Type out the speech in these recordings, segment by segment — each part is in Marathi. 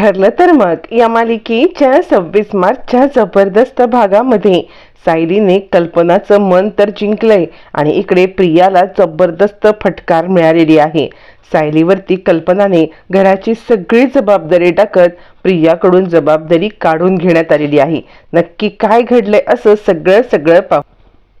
ठरलं तर मग या मालिकेच्या सव्वीस मार्चच्या जबरदस्त भागामध्ये सायलीने कल्पनाचं मन तर जिंकलंय आणि इकडे प्रियाला जबरदस्त फटकार मिळालेली आहे. सायलीवरती कल्पनाने घराची सगळी जबाबदारी टाकत प्रियाकडून जबाबदारी काढून घेण्यात आलेली आहे. नक्की काय घडलंय असं सगळं सगळं पाहू.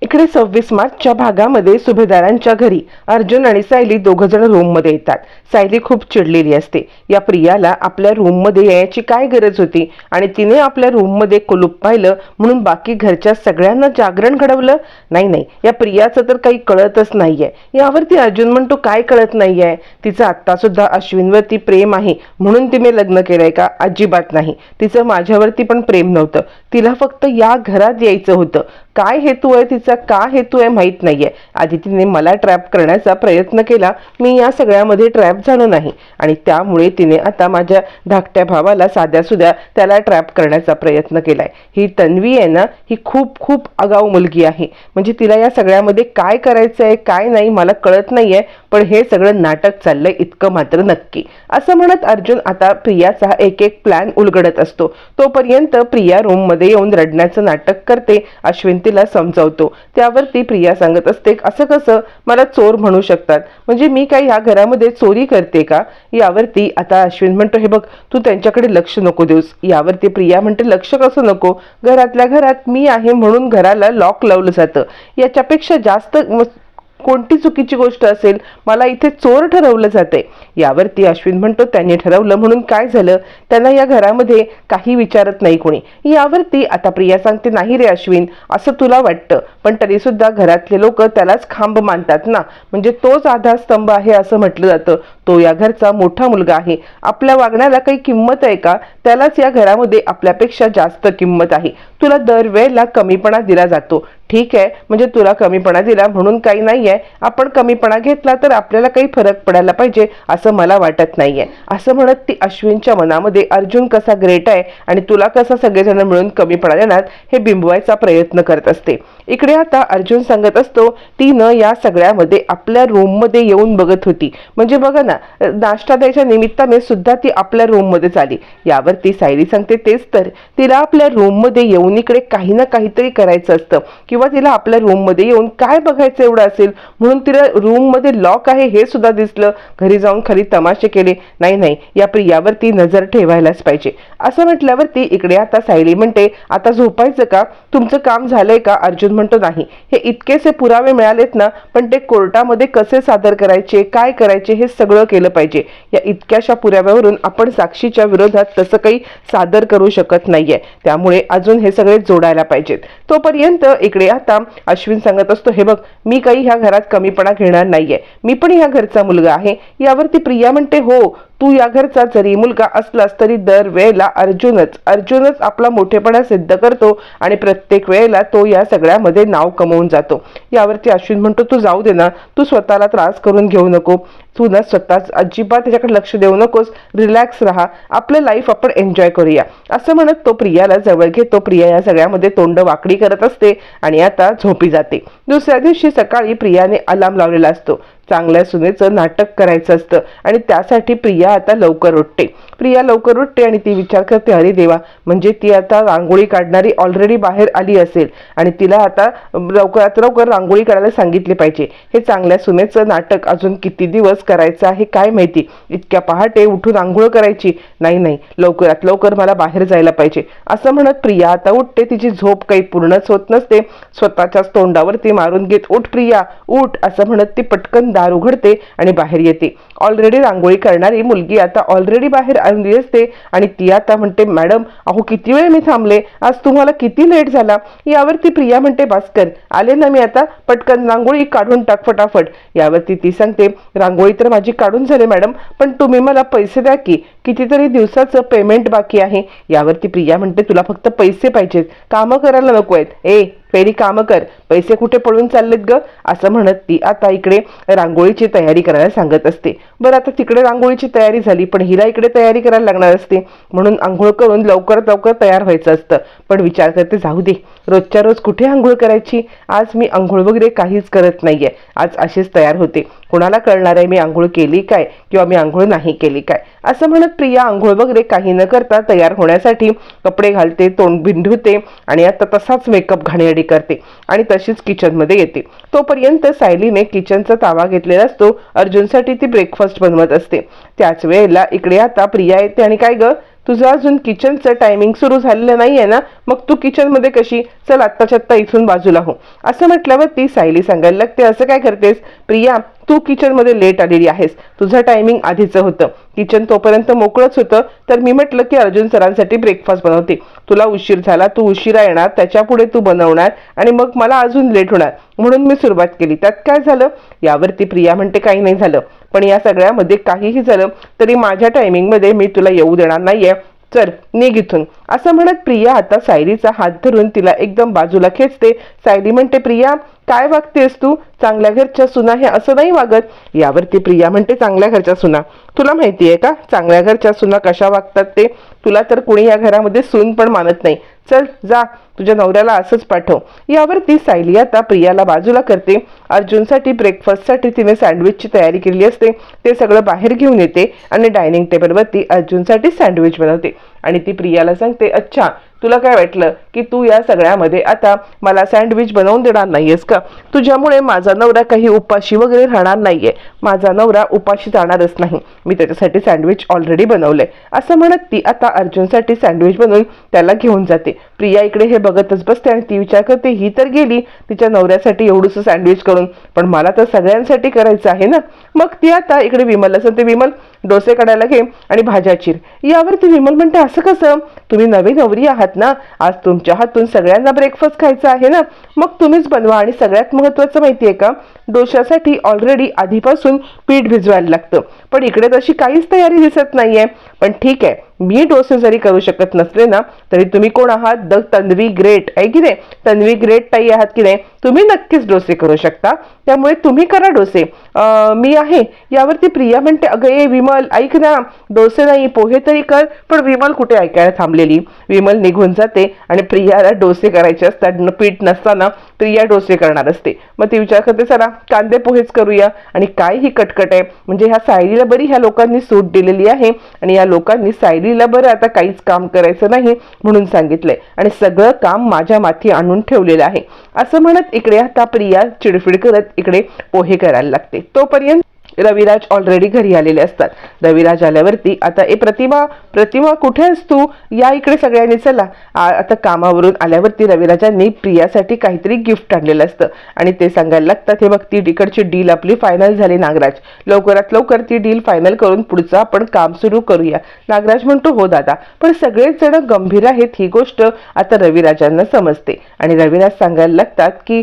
इकडे सव्वीस मार्चच्या भागामध्ये सुभेदारांच्या घरी अर्जुन आणि सायली दोघ जण रूममध्ये येतात. सायली खूप चिडलेली असते. या प्रियाला आपल्या रूममध्ये यायची काय गरज होती? आणि तिने आपल्या रूममध्ये कुलूप पाहिलं म्हणून बाकी घरच्या सगळ्यांना जागरण घडवलं? नाही नाही. या प्रियाचं तर काही कळतच नाहीये. यावरती अर्जुन म्हणतो काय कळत नाहीये? तिचं आत्ता सुद्धा अश्विनवरती प्रेम आहे म्हणून तिने लग्न केलंय का? अजिबात नाही. तिचं माझ्यावरती पण प्रेम नव्हतं. तिला फक्त या घरात यायचं होतं. काय हेतू आहे तिचा का हेतू आहे माहीत नाहीये. आधी तिने मला ट्रॅप करण्याचा प्रयत्न केला. मी या सगळ्यामध्ये ट्रॅप झालो नाही. आणि त्यामुळे तिने आता माझ्या धाकट्या भावाला साध्या सुद्या त्याला ट्रॅप करण्याचा प्रयत्न केला आहे ही तन्वी आहे ना ही खूप खूप आगाऊ मुलगी आहे. म्हणजे तिला या सगळ्यामध्ये काय करायचं आहे काय नाही मला कळत नाहीये. पण हे सगळं नाटक चाललंय इतकं मात्र नक्की. असं म्हणत अर्जुन आता प्रियाचा एक एक प्लॅन उलगडत असतो. तोपर्यंत प्रिया रूममध्ये येऊन रडण्याचं नाटक करते. अश्विन तिला समजावतो. त्यावरती प्रिया सांगत असते असं कसं? मला चोर म्हणू शकतात. म्हणजे मी काय ह्या घरामध्ये चोरी करते का? यावरती आता अश्विन म्हणतो हे बघ तू त्यांच्याकडे लक्ष नको देऊस. यावरती प्रिया म्हणते लक्ष कसं नको? घरातल्या घरात मी आहे म्हणून घराला लॉक लावलं जातं. याच्यापेक्षा जास्त कोणती चुकीची गोष्ट असेल मला इथे चोर ठरवलं जाते. यावरती अश्विन म्हणतो त्यांनी ठरवलं म्हणून काय झालं? त्यांना या घरामध्ये काही विचारत नाही कोणी. यावरती आता प्रिया सांगते नाही रे अश्विन असं तुला वाटतं पण तरी सुद्धा घरातले लोक त्यालाच खांब मानतात ना. म्हणजे तोच आधारस्तंभ आहे असं म्हटलं जातं. तो या घरचा मोठा मुलगा आहे. आपल्या वागण्याला काही किंमत आहे का? त्यालाच या घरामध्ये आपल्यापेक्षा जास्त किंमत आहे. तुला दरवेळेला कमीपणा दिला जातो. ठीक आहे म्हणजे तुला कमीपणा दिला म्हणून काही नाहीये. आपण कमीपणा घेतला तर आपल्याला काही फरक पडायला पाहिजे असं मला वाटत नाहीये. असं म्हणत ती अश्विनच्या मनामध्ये अर्जुन कसा ग्रेट आहे आणि तुला कसा सगळेजण मिळून कमीपणा देणार? हे बिंबवायचा प्रयत्न करत असते. इकडे आता अर्जुन सांगत असतो ती न या सगळ्यामध्ये आपल्या रूममध्ये येऊन बघत होती. म्हणजे बघा ना नाश्ता द्यायच्या निमित्ताने सुद्धा ती आपल्या रूममध्ये चाली यावरती सायली सांगते तेच तर. तिला आपल्या रूममध्ये येऊन इकडे काही ना काहीतरी करायचं असतं. किंवा तिला आपल्या रूममध्ये येऊन काय बघायचं एवढं असेल? म्हणून तिला रूममध्ये लॉक आहे हे सुद्धा दिसलं. घरी जाऊन खाली तमाशे केले. नाही नाही या प्रियावरती नजर ठेवायलाच पाहिजे. असं म्हटल्यावरती इकडे आता सायली म्हणते आता झोपायचं का? तुमचं काम झालंय का? अर्जुन म्हणतो नाही. हे इतकेसे पुरावे मिळालेत ना पण ते कोर्टामध्ये कसे सादर करायचे काय करायचे हे सगळं केलं पाहिजे. या इतक्याशा पुराव्यावरून आपण साक्षीच्या विरोधात तसं काही सादर करू शकत नाहीये. त्यामुळे अजून हे सगळे जोडायला पाहिजेत. तोपर्यंत इकडे आता अश्विन सांगत असतो हे बघ मी काही ह्या घरात कमीपणा घेणार नाहीये. मी पण ह्या घरचा मुलगा आहे. यावरती प्रिया म्हणते हो तू या घरचा जरी मुलगा असलास तरी दर वेळेला अर्जुनच अर्जुनच आपला मोठेपणा सिद्ध करतो आणि प्रत्येक वेळेला तो या सगळ्यामध्ये नाव कमवून जातो. यावरती अश्विन म्हणतो तू जाऊ दे ना तू स्वतःला त्रास करून घेऊ नको. तू ना स्वतःच अजिबात त्याच्याकडे लक्ष देऊ नकोस. रिलॅक्स राहा. आपलं लाईफ आपण एन्जॉय करूया. असं म्हणत तो प्रियाला जवळ घेतो प्रिया या सगळ्यामध्ये तोंड वाकडी करत असते आणि आता झोपी जाते. दुसऱ्या दिवशी सकाळी प्रियाने अलार्म लावलेला असतो. चांगल्या सुनेचं नाटक करायचं असतं. आणि त्यासाठी प्रिया आता लवकर उठते. प्रिया लवकर उठते आणि ती विचार करते अरे देवा म्हणजे ती आता रांगोळी काढणारी ऑलरेडी बाहेर आली असेल आणि तिला आता लवकरात लवकर रांगोळी काढायला सांगितले पाहिजे. हे चांगल्या सुनेचं नाटक अजून किती दिवस करायचं आहे काय माहिती? इतक्या पहाटे उठून आंघोळ करायची? नाही नाही लवकरात लवकर मला बाहेर जायला पाहिजे. असं म्हणत प्रिया आता उठते. तिची झोप काही पूर्णच होत नसते. स्वतःच्याच तोंडावरती मारून घेत उठ प्रिया उठ असं म्हणत ती पटकन दार उघडते आणि बाहेर येते. ऑलरेडी रांगोळी करणारी मुलगी आता ऑलरेडी बाहेर आली असते आणि ती आता म्हणते मॅडम अहो किती वेळ मी थांबले? आज तुम्हाला किती लेट झाला? यावरती प्रिया म्हणते भास्कर आले ना मी आता? पटकन रांगोळी काढून टाक फटाफट. यावरती ती सांगते रांगोळी तर माझी काढून झाले मॅडम पण तुम्ही मला पैसे द्या की कितीतरी दिवसाचं पेमेंट बाकी आहे. यावरती प्रिया म्हणते तुला फक्त पैसे पाहिजेत. कामं करायला नको आहेत. ए फेरी कामं कर. पैसे कुठे पळून चाललेत ग? असं म्हणत ती आता इकडे रांगोळीची तयारी करायला सांगत असते. बरं आता तिकडे रांगोळीची तयारी झाली पण हिला इकडे तयारी करायला लागणार असते. म्हणून आंघोळ करून लवकरात लवकर तयार व्हायचं असतं. पण विचार करते जाऊ दे. रोजच्या रोज कुठे आंघोळ करायची? आज मी आंघोळ वगैरे काहीच करत नाहीये. आज अशीच तयार होते. कोणाला कळणार आहे मी आंघोळ केली काय? किंवा मी आंघोळ नाही केली काय? असं म्हणत प्रिया आंघोळ वगैरे काही न करता तयार होण्यासाठी कपडे घालते तोंड बिंधुते आणि आता तसाच मेकअप घाणेरडी करते आणि तशीच किचनमध्ये येते. तोपर्यंत सायलीने किचनचा तावा घेतलेला असतो. अर्जुनसाठी ती ब्रेकफास्ट बनवत असते. त्याच वेळेला इकडे आता प्रिया येते आणि काय ग? तुझं अजून किचनचं टायमिंग सुरू झालेलं नाही आहे ना मग तू किचनमध्ये कशी? चल आत्ताच्या आत्ता इथून बाजूला हो. असं म्हटल्यावर ती सायली सांगायला लागते असं काय करतेस? प्रिया तू किचनमध्ये लेट आलेली आहेस. तुझं टायमिंग आधीचं होतं. किचन तोपर्यंत मोकळंच होतं. तर मी म्हटलं की अर्जुन सरांसाठी ब्रेकफास्ट बनवते. तुला उशीर झाला तू उशिरा येणार त्याच्या पुढे तू बनवणार आणि मग मला अजून लेट होणार. म्हणून मी सुरुवात केली. त्यात काय झालं? यावरती प्रिया म्हणते काही नाही झालं. पण या सगळ्यामध्ये काहीही झालं तरी माझ्या टायमिंगमध्ये मी तुला येऊ देणार नाहीये. चल निघ इथून. असं म्हणत प्रिया आता सायरीचा हात धरून तिला एकदम बाजूला खेचते. सायली म्हणते प्रिया काय वागतेस तू? चांगल्या घरच्या सुना हे असं नाही वागत. यावरती प्रिया म्हणते चांगल्या घरच्या सुना. तुला माहिती आहे का? चांगल्या घरच्या सुना कशा वागतात ते? तुला तर कुणी या घरामध्ये सून पण मानत नाही. चल जा. तुझ्या नवऱ्याला असंच पाठव. यावरती सायली आता प्रियाला बाजूला करते. अर्जुनसाठी ब्रेकफास्टसाठी तिने सँडविचची तयारी केली असते. ते सगळं बाहेर घेऊन येते आणि डायनिंग टेबलवरती अर्जुनसाठी सँडविच बनवते. आणि ती प्रियाला सांगते अच्छा तुला काय वाटलं की तू या सगळ्यामध्ये आता मला सँडविच बनवून देणार नाहीयेस का? तुझ्यामुळे माझा नवरा काही उपाशी वगैरे राहणार नाहीये. माझा नवरा उपाशी जाणारच नाही. मी त्याच्यासाठी सँडविच ऑलरेडी बनवलंय. असं म्हणत ती आता अर्जुनसाठी सँडविच बनवून त्याला घेऊन जाते. प्रिया इकडे हे बघतच बसते आणि ती विचार करते ही तर गेली तिच्या नवऱ्यासाठी एवढंसं सँडविच करून. पण मला तर सगळ्यांसाठी करायचं आहे ना? मग ती आता इकडे विमलला सांगते विमल डोसे काढायला घे आणि भाज्या चिर. यावरती विमल म्हणते असं कसं? तुम्ही नवी नवरी आहात ना? आज तुमच्या हातून सगळ्यांना ब्रेकफास्ट खायचा आहे ना? मग तुम्हीच बनवा आणि सगळ्यात महत्वाचं माहितीये का? डोशासाठी ऑलरेडी आधीपासून पीठ भिजवायला लागतं. पण इकडे तशी काहीच तयारी दिसत नाहीये. पण ठीक आहे मी डोसे जरी करू शकत नसले ना तरी तुम्ही कोण आहात? The Tanvi great. आहे की नाही? तन्वी ग्रेट ताई आहात की नाही? तुम्ही नक्कीच डोसे करू शकता. त्यामुळे तुम्ही करा डोसे मी आहे. यावरती प्रिया म्हणते अगं ए विमल ऐक ना. डोसे नाही पोहे तरी कर. पण विमल कुठे ऐकायला थांबलेली? विमल निघून जाते आणि प्रियाला डोसे करायचे असतात. न- पीठ नसताना प्रिया डोसे करणार असते. मग ती विचार करते चला कांदे पोहेच करूया. आणि काय ही कटकट आहे. म्हणजे ह्या सायलीला बरी ह्या लोकांनी सूट दिलेली आहे आणि या लोकांनी मुलीला बरं आता काहीच काम करायचं नाही म्हणून सांगितलंय. आणि सगळं काम माझ्या माथी आणून ठेवलेलं आहे. असं म्हणत इकडे आता प्रिया चिडफिड करत इकडे पोहे करायला लागते. तोपर्यंत रविराज ऑलरेडी घरी आलेले असतात. रविराज आल्यावरती आता ए प्रतिमा प्रतिमा कुठे आहेस तू? या इकडे सगळ्यांनी चला. आता कामावरून आल्यावरती रविराजांनी प्रियासाठी काहीतरी गिफ्ट आणलेलं असतं. आणि ते सांगायला लागतात हे बघ ती तिकडची डील आपली फायनल झाली नागराज. लवकरात लवकर ती डील फायनल करून पुढचं आपण काम सुरू करूया. नागराज म्हणतो हो दादा. पण सगळेच जण गंभीर आहेत ही गोष्ट आता रविराजांना समजते. आणि रविराज सांगायला लागतात की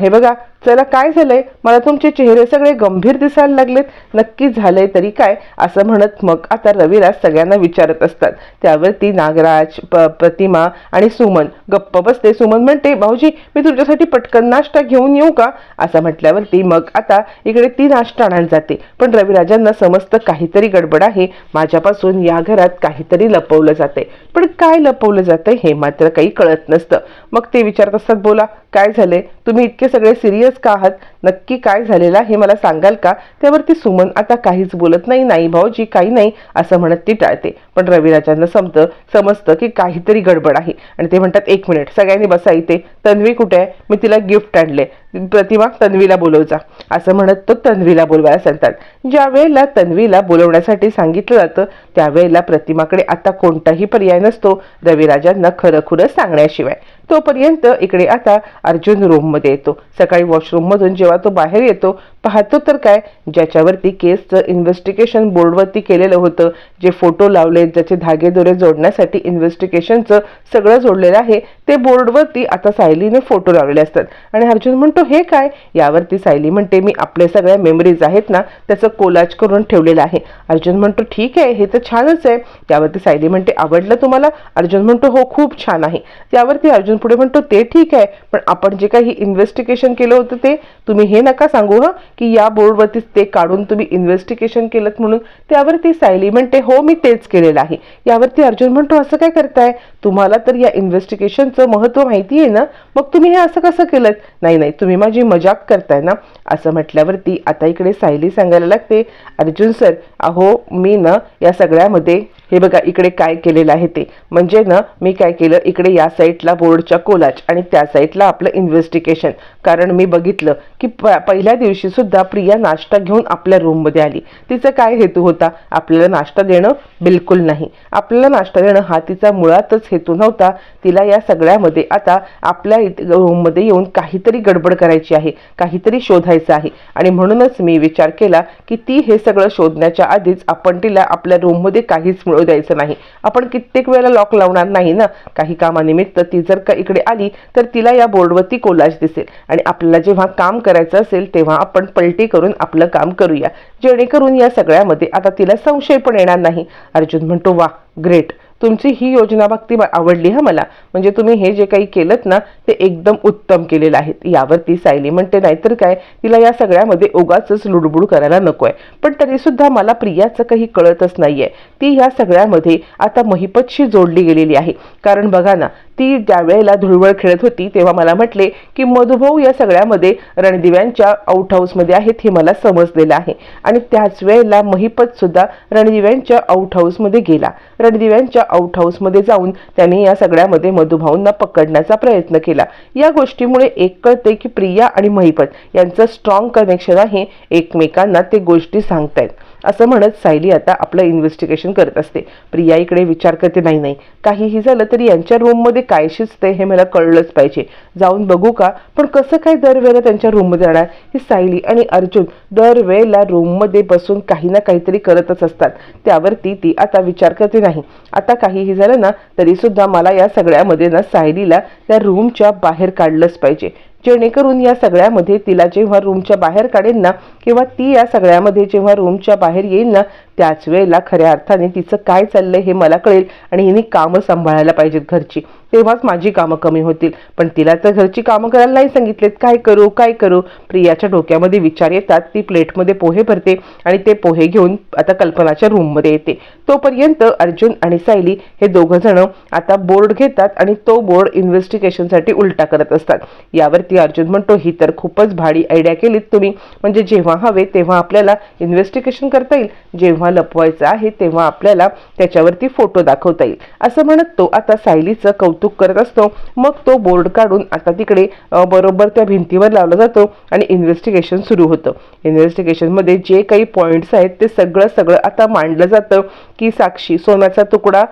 हे बघा चला काय झालंय? मला तुमचे चेहरे सगळे गंभीर दिसायला लागलेत. नक्की झालंय तरी काय? असं म्हणत मग आता रविराज सगळ्यांना विचारत असतात. त्यावरती नागराज प- प्रतिमा आणि सुमन गप्प बसते सुमन म्हणते भाऊजी मी तुमच्यासाठी पटकन नाश्ता घेऊन येऊ का? असं म्हटल्यावरती मग आता इकडे ती नाश्ता आणायला जाते. पण रविराजांना समजतं काहीतरी गडबड आहे. माझ्यापासून या घरात काहीतरी लपवलं जाते पण काय लपवलं जातं हे मात्र काही कळत नसतं. मग ते विचारत असतात बोला काय झालंय? तुम्ही इतके सगळे सिरियस का आहात? नक्की काय झालेलं हे मला सांगाल का? त्यावरती सुमन आता काहीच बोलत नाही नाही भाऊजी काही नाही असं म्हणत ती टाळते. पण रविराजांना समतं समजतं की काहीतरी गडबड आहे. आणि ते म्हणतात एक मिनिट सगळ्यांनी बसा इथे. तन्वी कुठे आहे? मी तिला गिफ्ट आणले. प्रतिमा तन्वीला बोलव जा. असं म्हणत तो तन्वीला बोलवायला सांगतात. ज्या वेळेला तन्वीला बोलवण्यासाठी सांगितलं जातं त्यावेळेला प्रतिमाकडे आता कोणताही पर्याय नसतो रविराजांना खरं खुरं सांगण्याशिवाय. तोपर्यंत इकडे आता अर्जुन रूममध्ये येतो. सकाळी वॉशरूममधून जेव्हा तो बाहेर येतो पाहतो तर काय ज्याच्यावरती केसचं इन्व्हेस्टिगेशन बोर्डवरती केलेलं होतं जे फोटो लावले ज्याचे धागेदोरे जोडण्यासाठी इन्व्हेस्टिगेशनचं सगळं जोडलेलं आहे ते बोर्डवरती आता सायलीने फोटो लावलेले असतात. आणि अर्जुन म्हणतो हे काय? यावरती सायली म्हणते मी आपल्या सगळ्या मेमरीज आहेत ना त्याचं कोलाज करून ठेवलेलं आहे. अर्जुन म्हणतो ठीक आहे हे तर छानच आहे. त्यावरती सायली म्हणते आवडलं तुम्हाला? अर्जुन म्हणतो हो खूप छान आहे. त्यावरती अर्जुन अर्जुन पुढे म्हणतो ते ठीक आहे पण आपण जे काही इन्व्हेस्टिगेशन केलं होतं ते तुम्ही हे नका सांगू हं की या बोर्डवरतीच ते काढून तुम्ही इन्व्हेस्टिगेशन केलं म्हणून. त्यावरती सायली म्हणते हो मी तेच केलेलं आहे. यावरती अर्जुन म्हणतो असं काय करताय? तुम्हाला तर या इन्व्हेस्टिगेशनचं महत्त्व माहिती आहे ना? मग तुम्ही हे असं कसं केलं नाही नाही तुम्ही माझी मजाक करताय ना. असं म्हटल्यावरती आता इकडे सायली सांगायला लागते अर्जुन सर अहो मी ना या सगळ्यामध्ये हे बघा इकडे काय केलेलं आहे ते. म्हणजे ना मी काय केलं इकडे या साईडला बोर्डच्या कोलाच आणि त्या साईडला आपलं इन्व्हेस्टिगेशन कारण मी बघितलं की प पहिल्या दिवशी सुद्धा प्रिया नाश्ता घेऊन आपल्या रूममध्ये आली. तिचा काय हेतू होता? आपल्याला नाश्ता देणं बिलकुल नाही. आपल्याला नाश्ता देणं हा तिचा मुळातच हेतू नव्हता. तिला या सगळ्यामध्ये आता आपल्या रूममध्ये येऊन काहीतरी गडबड करायची आहे. काहीतरी शोधायचं आहे. आणि म्हणूनच मी विचार केला की ती हे सगळं शोधण्याच्या आधीच आपण तिला आपल्या रूममध्ये काहीच मिळू द्यायचं नाही. आपण कित्येक वेळेला लॉक लावणार नाही ना? काही कामानिमित्त ती जर का इकडे आली तर तिला या बोर्डवरती कोलाज दिसेल. आणि आपल्याला जेव्हा काम करायचं असेल तेव्हा आपण पलटी करून आपलं काम करूया. जेणेकरून या सगळ्यामध्ये आता तिला संशय पण येणार नाही. अर्जुन म्हणतो वा ग्रेट तुमची ही योजना भक्ती आवडली हा मला. म्हणजे तुम्ही हे जे काही केलं ना ते एकदम उत्तम केलेलं आहे. यावरती सायली म्हणते नाहीतर काय? तिला या सगळ्यामध्ये उगाच लुडबुड करायला नकोय. पण तरी सुद्धा मला प्रियाचं काही कळतच नाहीये. ती या सगळ्यामध्ये आता महिपतशी जोडली गेलेली आहे. कारण बघा ना ती ज्या वेळेला धुळवळ खेळत होती तेव्हा मला म्हटले की मधुभाऊ या सगळ्यामध्ये रणदिव्यांच्या आउट हाऊसमध्ये आहेत हे मला समजलेलं आहे. आणि त्याच वेळेला महिपत सुद्धा रणदिव्यांच्या आउट हाऊसमध्ये गेला. रणदिव्यांच्या आउट हाऊसमध्ये जाऊन त्याने या सगळ्यामध्ये मधुभाऊंना पकडण्याचा प्रयत्न केला. या गोष्टीमुळे एक कळते की प्रिया आणि महिपत यांचं स्ट्रॉंग कनेक्शन आहे. एकमेकांना ते गोष्टी सांगतायत. असं म्हणत सायली आता आपलं इन्व्हेस्टिगेशन करत असते. प्रिया इकडे विचार करते नाही नाही काहीही झालं तरी यांच्या रूममध्ये काय शिजते हे मला कळलंच पाहिजे. जाऊन बघू का? पण कसं काय दरवेळेला त्यांच्या रूममध्ये जाणार? ही सायली आणि अर्जुन दरवेळेला रूममध्ये बसून काही ना काहीतरी करतच असतात. त्यावरती ती आता विचार करते नाही आता काहीही झालं ना तरी सुद्धा मला या सगळ्यामध्ये ना सायलीला त्या रूमच्या बाहेर काढलंच पाहिजे. जेणेकरून या सगळ्यामध्ये तिला जेव्हा रूमच्या बाहेर काढेल ना किंवा ती या सगळ्यामध्ये जेव्हा रूमच्या बाहेर येईल ना त्याच वेळेला खऱ्या अर्थाने तिचं काय चाललंय हे मला कळेल आणि हिने कामं सांभाळायला पाहिजेत घरची. तेव्हाच माझी कामं कमी होतील. पण तिला तर घरची कामं करायला नाही सांगितलेत. काय करू काय करू? प्रियाच्या डोक्यामध्ये विचार येतात. ती प्लेटमध्ये पोहे भरते आणि ते पोहे घेऊन आता कल्पनाच्या रूममध्ये येते. तोपर्यंत अर्जुन आणि सायली हे दोघं जण आता बोर्ड घेतात आणि तो बोर्ड इन्व्हेस्टिगेशनसाठी उलटा करत असतात. यावरती अर्जुन म्हणतो ही तर खूपच भारी आयडिया केलीत तुम्ही. म्हणजे जेव्हा हवे तेव्हा आपल्याला इन्व्हेस्टिगेशन करता येईल. जेव्हा लपवायचं आहे तेव्हा आपल्याला त्याच्यावरती फोटो दाखवता येईल. असं म्हणत तो आता सायलीचं कौतुक करत असतो. मग तो बोर्ड काढून आता तिकडे बरोबर त्या भिंतीवर लावला जातो आणि इन्व्हेस्टिगेशन सुरू होतं. इन्व्हेस्टिगेशनमध्ये जे काही पॉईंट्स आहेत ते सगळं सगळं आता मांडलं जातं की साक्षी सोन्याचा तुकडा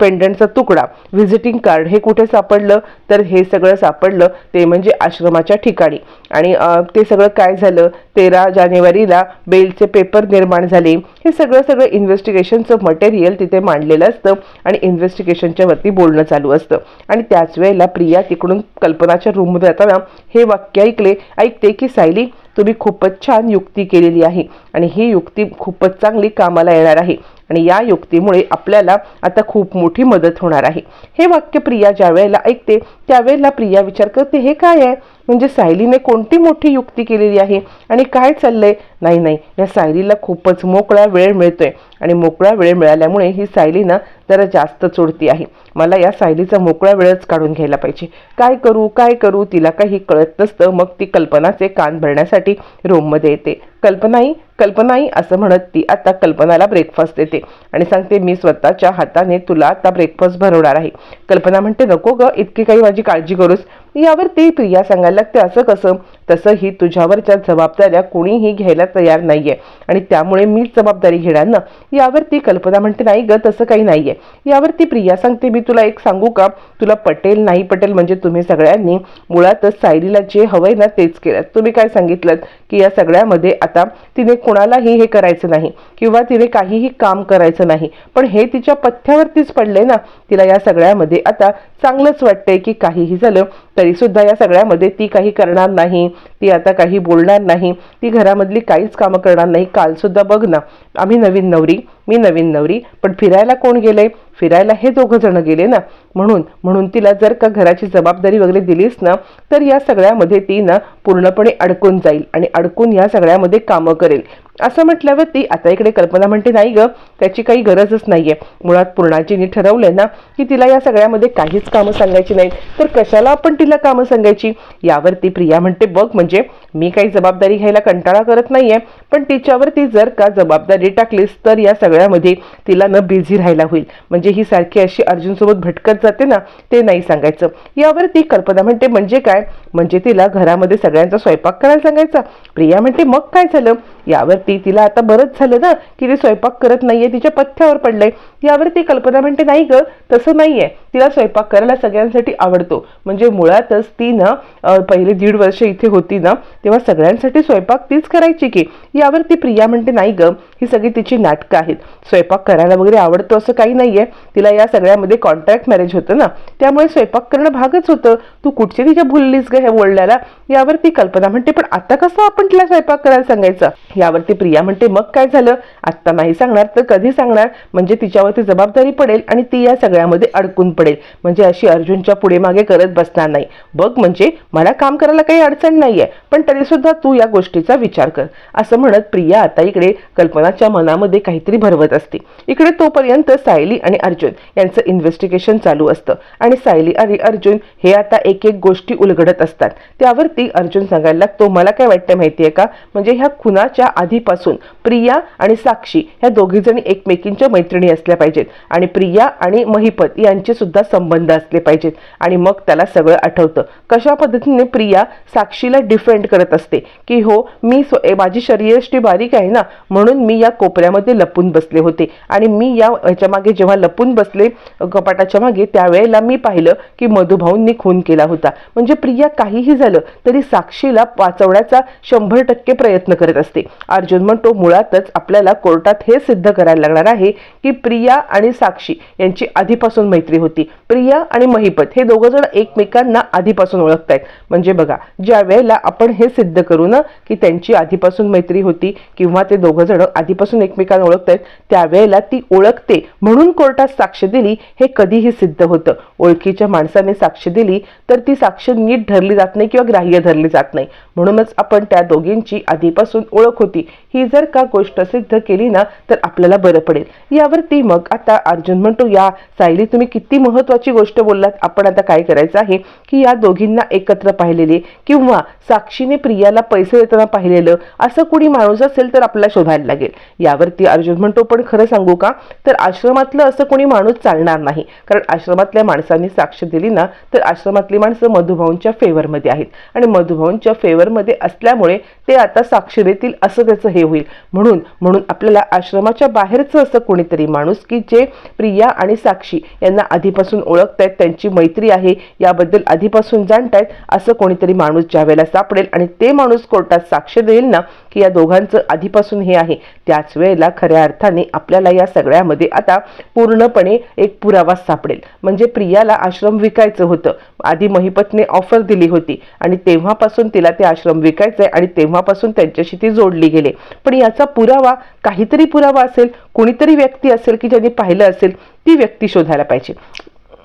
पेंडंटचा तुकडा. व्हिजिटिंग कार्ड हे कुठे सापडलं? तर हे सगळं सापडलं ते म्हणजे आश्रमाच्या ठिकाणी. आणि ते सगळं काय झालं? तेरा जानेवारीला बेलचे पेपर निर्माण झाले. हे सगळं सगळं इन्व्हेस्टिगेशनचं मटेरियल तिथे मांडलेलं असतं आणि इन्व्हेस्टिगेशनच्या वरती बोलणं चालू असतं. आणि त्याच वेळेला प्रिया तिकडून कल्पनाच्या रूममध्ये जाताना हे वाक्य ऐकले. ऐकते की सायली तुम्ही खूपच छान युक्ती केलेली आहे. आणि ही युक्ती खूपच चांगली कामाला येणार आहे. आणि या युक्तीमुळे आपल्याला आता खूप मोठी मदत होणार आहे. हे वाक्य प्रिया ज्या वेळेला ऐकते त्यावेळेला प्रिया विचार करते हे काय आहे? म्हणजे सायलीने कोणती मोठी युक्ती केलेली आहे आणि काय चाललंय? नाही नाही. या सायलीला खूपच मोकळा वेळ मिळतोय. आणि मोकळा वेळ मिळाल्यामुळे ही सायली ना जरा जास्त चोडती आहे. मला या सायलीचा मोकळा वेळच काढून घ्यायला पाहिजे. काय करू काय करू तिला काही कळत नसतं. मग ती कल्पनाचे कान भरण्यासाठी रोममध्ये येते. कल्पनाई कल्पनाई असं म्हणत ती आता कल्पनाला ब्रेकफास्ट देते. आणि सांगते मी स्वतःच्या हाताने तुला आता ब्रेकफास्ट भरवणार आहे. कल्पना म्हणते नको ग इतकी काही माझी काळजी करूस. यावर ती प्रिया सांगायला लागते असं कसं? तसंही तुझ्यावरच्या जबाबदाऱ्या कोणीही घ्यायला तयार नाहीये. आणि त्यामुळे मीच जबाबदारी घेणार ना? यावर ती कल्पना म्हणते नाही ग तसं काही नाहीये. यावर ती प्रिया सांगते मी तुला एक सांगू का? तुला पटेल नाही पटेल म्हणजे तुम्ही सगळ्यांनी मुळातच सायलीला जे हवंय ना तेच केलं तुम्ही काय सांगितलं की या सगळ्यामध्ये आता तिने कोणालाही हे करायचं नाही किंवा तिने काहीही काम करायचं नाही. पण हे तिच्या पथ्यावरतीच पडले ना तिला या सगळ्यामध्ये आता चांगलंच वाटतंय की काहीही झालं. तरी सुद्धा या सगळ्यामध्ये ती काही करणार नाही ती आता काही बोलणार नाही ती घरामधली काहीच कामं करणार नाही. काल सुद्धा बघ ना आम्ही नवीन नवरी मी नवीन नवरी पण फिरायला कोण गेले फिरायला हे दोघं जण गेले ना. म्हणून म्हणून तिला जर का घराची जबाबदारी वगैरे दिलीस ना तर या सगळ्यामध्ये ती ना पूर्णपणे अडकून जाईल आणि अडकून या सगळ्यामध्ये कामं करेल. असं म्हटल्यावर ती आता इकडे कल्पना म्हणते नाही ग त्याची काही गरजच नाहीये. मुळात पूर्णाजीने ठरवलंय ना की तिला या सगळ्यामध्ये काहीच कामं सांगायची नाहीत. तर कशाला आपण तिला कामं सांगायची? यावरती प्रिया म्हणते बघ म्हणजे मी काही जबाबदारी घ्यायला कंटाळा करत नाहीये पण तिच्यावरती जर का जबाबदारी टाकलीस तर या सगळ्यामध्ये तिला न बिझी राहायला होईल. म्हणजे ही सारखी अशी अर्जुनसोबत भटकत जाते ना ते नाही सांगायचं. यावरती कल्पना म्हणते म्हणजे काय? म्हणजे तिला घरामध्ये सगळ्यांचा स्वयंपाक करायला सांगायचा? प्रिया म्हणते मग काय झालं? यावरती तिला आता बरंच झालं ना की ती स्वयंपाक करत नाहीये तिच्या पथ्यावर पडलंय. यावरती कल्पना म्हणते नाही ग तसं नाहीये. तिला स्वयंपाक करायला सगळ्यांसाठी आवडतो. म्हणजे मुळातच ती ना पहिले दीड वर्ष इथे होती ना तेव्हा सगळ्यांसाठी स्वयंपाक तीच करायची की यावरती प्रिया म्हणते नाही ग ही सगळी तिची नाटकं आहेत. स्वयंपाक करायला वगैरे आवडतो असं काही नाहीये. तिला या सगळ्यामध्ये कॉन्ट्रॅक्ट मॅरेज होतं ना त्यामुळे स्वयंपाक करणं भागच होतं. तू कुठची तिच्या भुललीस ग हे बोलण्याला? यावरती कल्पना म्हणते पण आता कसं आपण तिला स्वयंपाक करायला सांगायचं? यावरती प्रिया म्हणते मग काय झालं? आत्ता नाही सांगणार तर कधी सांगणार? म्हणजे तिच्यावरती जबाबदारी पडेल आणि ती या सगळ्यामध्ये अडकून पडेल. म्हणजे अशी अर्जुनच्या पुढे मागे करत बसणार नाही. बघ म्हणजे मला काम करायला काही अडचण नाही आहे पण तरीसुद्धा तू या गोष्टीचा विचार कर. असं म्हणत प्रिया आता इकडे कल्पनाच्या मनामध्ये काहीतरी भरवत असते. इकडे तोपर्यंत सायली आणि अर्जुन यांचं इन्व्हेस्टिगेशन चालू असतं. आणि सायली आणि अर्जुन हे आता एक एक गोष्टी उलगडत असतात. त्यावरती अर्जुन सांगायला लागतो मला काय वाटतं आहे का? म्हणजे ह्या खुनाच्या आधीपासून प्रिया आणि साक्षी ह्या दोघी जणी एकमेकींच्या मैत्रिणी असल्या पाहिजेत. आणि प्रिया आणि महिपत यांचे सुद्धा संबंध असले पाहिजेत. आणि मग त्याला सगळं आठवतं. कशा पद्धतीने प्रिया साक्षीला डिफेंड करत असते की हो मी स्व- माझी शरीरष्टी बारीक आहे ना म्हणून मी या कोपऱ्यामध्ये लपून बसले होते. आणि मी या ह्याच्या मागे जेव्हा लपून बसले कपाटाच्या मागे त्यावेळेला मी पाहिलं की मधुभाऊंनी खून केला होता. म्हणजे प्रिया काहीही झालं तरी साक्षीला वाचवण्याचा शंभर टक्के प्रयत्न करत असते. अर्जुन म्हणतो मुळातच आपल्याला कोर्टात हे सिद्ध करायला लागणार आहे की प्रिया आणि साक्षी यांची आधीपासून मैत्री होती. प्रिया आणि महिपत हे दोघं जण एकमेकांना आधीपासून ओळखतायत. म्हणजे बघा ज्या वेळेला आपण हे सिद्ध करू ना की त्यांची आधीपासून मैत्री होती किंवा ते दोघं जण आधीपासून एकमेकांना ओळखतायत त्यावेळेला ती ओळखते म्हणून कोर्टात साक्ष दिली हे कधीही सिद्ध होतं. ओळखीच्या माणसाने साक्ष दिली तर ती साक्ष नीट धरली जात नाही किंवा ग्राह्य धरली जात नाही. म्हणूनच आपण त्या दोघींची आधीपासून ओळख होती. ही जर का गोष्ट सिद्ध केली ना तर आपल्याला बरं पडेल. यावरती मग आता अर्जुन म्हणतो या सायली तुम्ही किती महत्वाची गोष्ट बोललात. आपण आता काय करायचं आहे की या दोघींना एकत्र पाहिलेले किंवा साक्षीने प्रियाला पैसे देताना पाहिलेलं असं कुणी माणूस असेल तर आपल्याला शोधायला लागेल. यावरती अर्जुन म्हणतो पण खरं सांगू का? तर आश्रमातलं असं कोणी माणूस चालणार नाही. कारण आश्रमातल्या माणसांनी साक्ष दिली ना तर आश्रमातली माणसं मधुभाऊंच्या फेवरमध्ये आहेत. आणि मधुभाऊंच्या फेवरमध्ये असल्यामुळे ते आता साक्षर देतील असं त्याचं हे होईल. म्हणून म्हणून आपल्याला आश्रमाच्या बाहेरचं असं कोणीतरी माणूस की जे प्रिया आणि साक्षी यांना आधीपासून ओळखतायत त्यांची मैत्री आहे याबद्दल आधीपासून जाणतायत असं कोणीतरी माणूस ज्या वेळेला सापडेल आणि ते माणूस कोर्टात साक्ष देईल ना की या दोघांचं आधीपासून हे आहे त्याच वेळेला खऱ्या अर्थाने आपल्याला या सगळ्यामध्ये आता पूर्णपणे एक पुरावा सापडेल. म्हणजे प्रियाला आश्रम विकायचं होतं. आधी महिपतने ऑफर दिली होती आणि तेव्हापासून तिला ते आश्रम विकायचंय आणि तेव्हा तेव्हापासून त्यांच्याशी ती जोडली गेली. पण याचा पुरावा काहीतरी पुरावा असेल कोणीतरी व्यक्ती असेल की ज्यांनी पाहिलं असेल ती व्यक्ती शोधायला पाहिजे.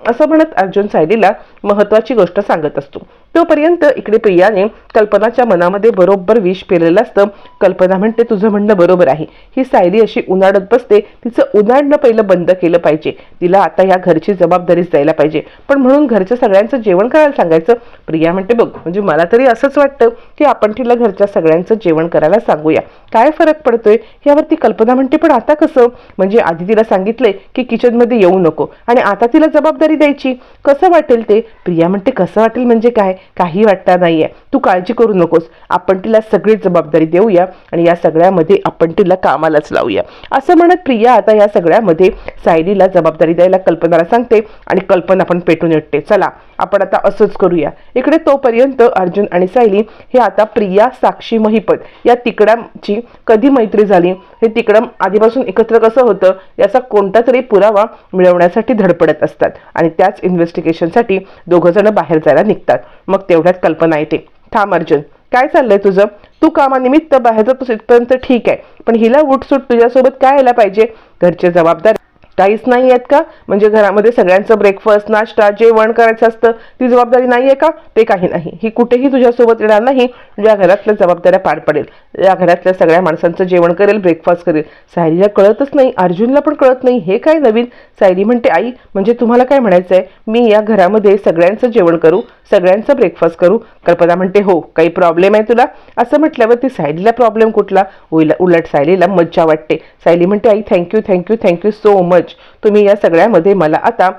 असं म्हणत अर्जुन सायलीला महत्वाची गोष्ट सांगत असतो. तोपर्यंत इकडे प्रियाने कल्पनाच्या मनामध्ये बरोबर विष पेरलेलं असतं. कल्पना म्हणते तुझं म्हणणं बरोबर आहे. ही सायली अशी उन्हाळत बसते. तिचं उन्हाळणं पहिलं बंद केलं पाहिजे. तिला आता या घरची जबाबदारीच द्यायला पाहिजे. पण म्हणून घरच्या सगळ्यांचं जेवण करायला सांगायचं. प्रिया म्हणते बघ म्हणजे मला तरी असंच वाटतं की आपण तिला घरच्या सगळ्यांचं जेवण करायला सांगूया. काय फरक पडतोय? यावरती कल्पना म्हणते पण आता कसं? म्हणजे आधी तिला सांगितलंय की किचनमध्ये येऊ नको आणि आता तिला जबाबदारी द्यायची. कसं वाटेल ते? प्रिया म्हणते कसं वाटेल म्हणजे काय? काही वाटणार नाहीये. तू काळजी करू नकोस. आपण तिला सगळी जबाबदारी देऊया आणि या सगळ्यामध्ये आपण तिला कामालाच लावूया. असं म्हणत प्रिया आता या सगळ्यामध्ये सायलीला जबाबदारी द्यायला कल्पनाला सांगते आणि कल्पना पण पेटून येते. चला आपण आता असंच करूया. इकडे तोपर्यंत अर्जुन आणि सायली हे आता प्रिया साक्षी महिपत या तिकड्यांची कधी मैत्री झाली? हे तिकडं आधीपासून एकत्र कसं होतं याचा कोणता तरी पुरावा मिळवण्यासाठी धडपडत असतात. आणि त्याच इन्व्हेस्टिगेशनसाठी दोघं जण बाहेर जायला निघतात. मग तेवढ्यात कल्पना येते. थांब अर्जुन काय चाललंय तुझं? तू कामानिमित्त बाहेर जातोस इथपर्यंत ठीक आहे. पण हिला उठसूट तुझ्यासोबत काय यायला पाहिजे? घरचे जबाबदार काहीच नाही आहेत का? म्हणजे घरामध्ये सगळ्यांचं ब्रेकफास्ट नाश्ता जेवण करायचं असतं ती जबाबदारी नाही आहे का? ते काही नाही. ही कुठेही तुझ्यासोबत येणार नाही या घरातल्या जबाबदाऱ्या पार पडेल. या घरातल्या सगळ्या माणसांचं जेवण करेल ब्रेकफास्ट करेल. सायलीला कळतच नाही अर्जुनला पण कळत नाही हे काय नवीन? सायली म्हणते आई म्हणजे तुम्हाला काय म्हणायचं आहे मी या घरामध्ये सगळ्यांचं जेवण करू सगळ्यांचं ब्रेकफास्ट करू. कल्पना म्हणते हो काही प्रॉब्लेम आहे तुला? असं म्हटल्यावर ती सायलीला प्रॉब्लेम कुठला? उलट सायलीला मज्जा वाटते. सायली म्हणते आई thank you thank you thank you so much तुम्ही या सगळ्यामध्ये मला आता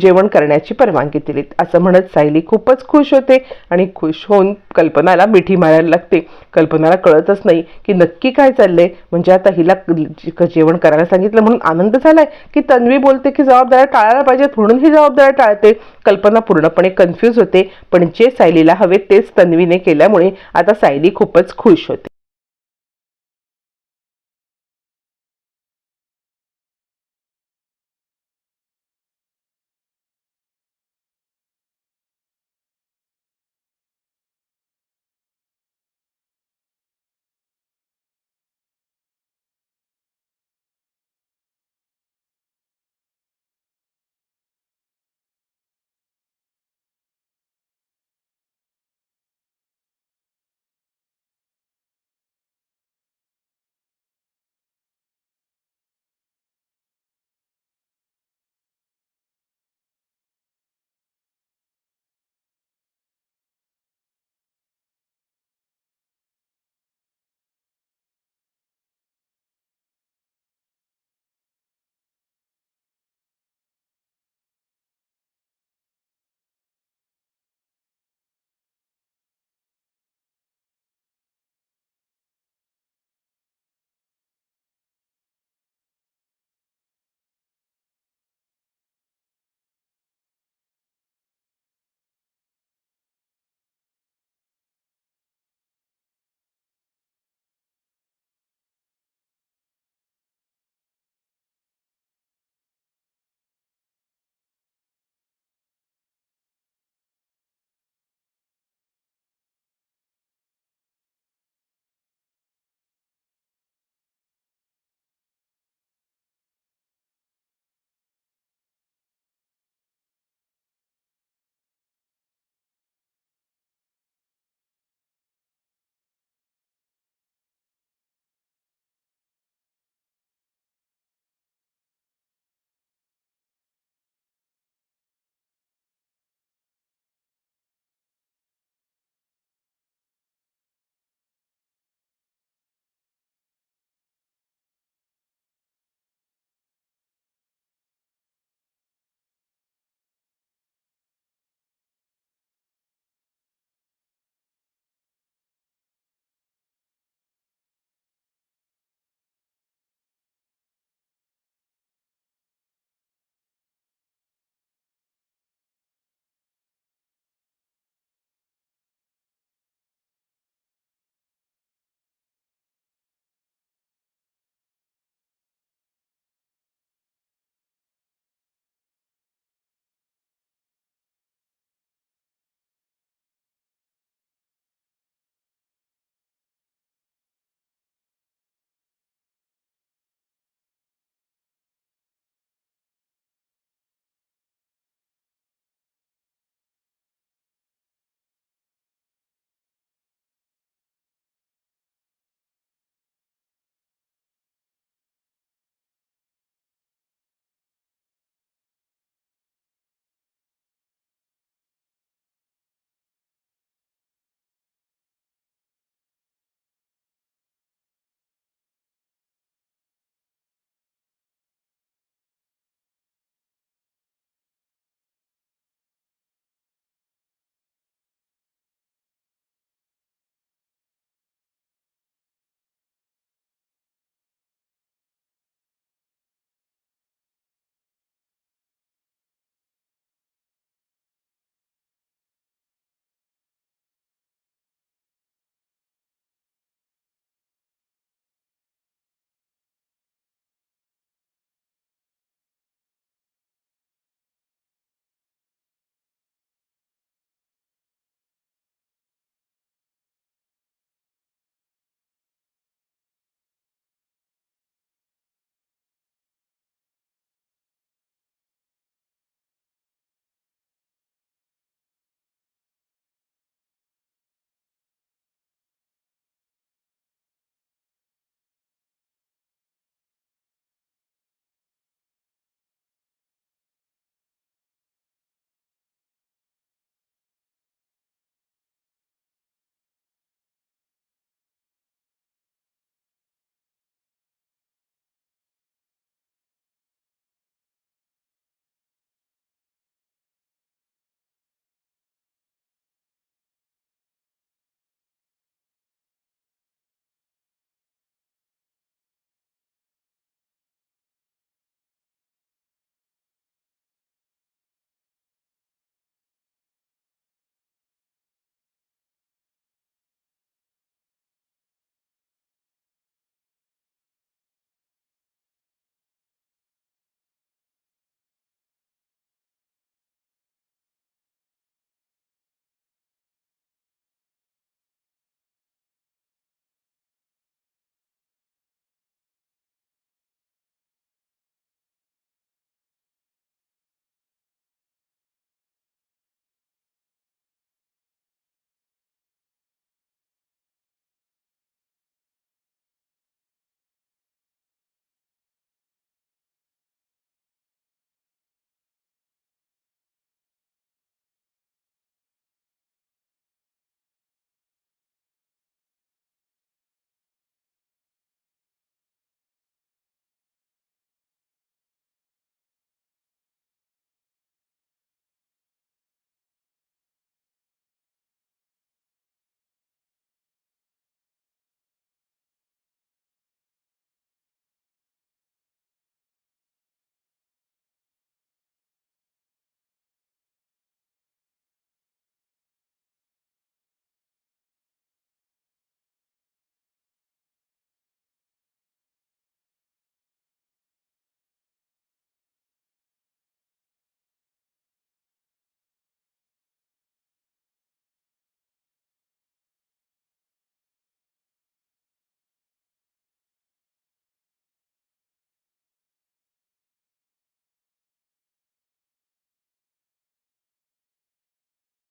जेवण करण्याची परवानगी दिलीत. असं म्हणत सायली खूपच खुश होते आणि खुश होऊन कल्पनाला मिठी मारायला लागते. कल्पनाला कळतच नाही की नक्की काय चाललंय. म्हणजे आता हिला जेवण करायला सांगितलं म्हणून आनंद झालाय की तन्वी बोलते की जबाबदाऱ्या टाळायला पाहिजेत म्हणून ही जबाबदाऱ्या टाळते. कल्पना पूर्णपणे कन्फ्यूज होते. पण जे सायलीला हवे तेच तन्वीने केल्यामुळे आता सायली खूपच खुश होते.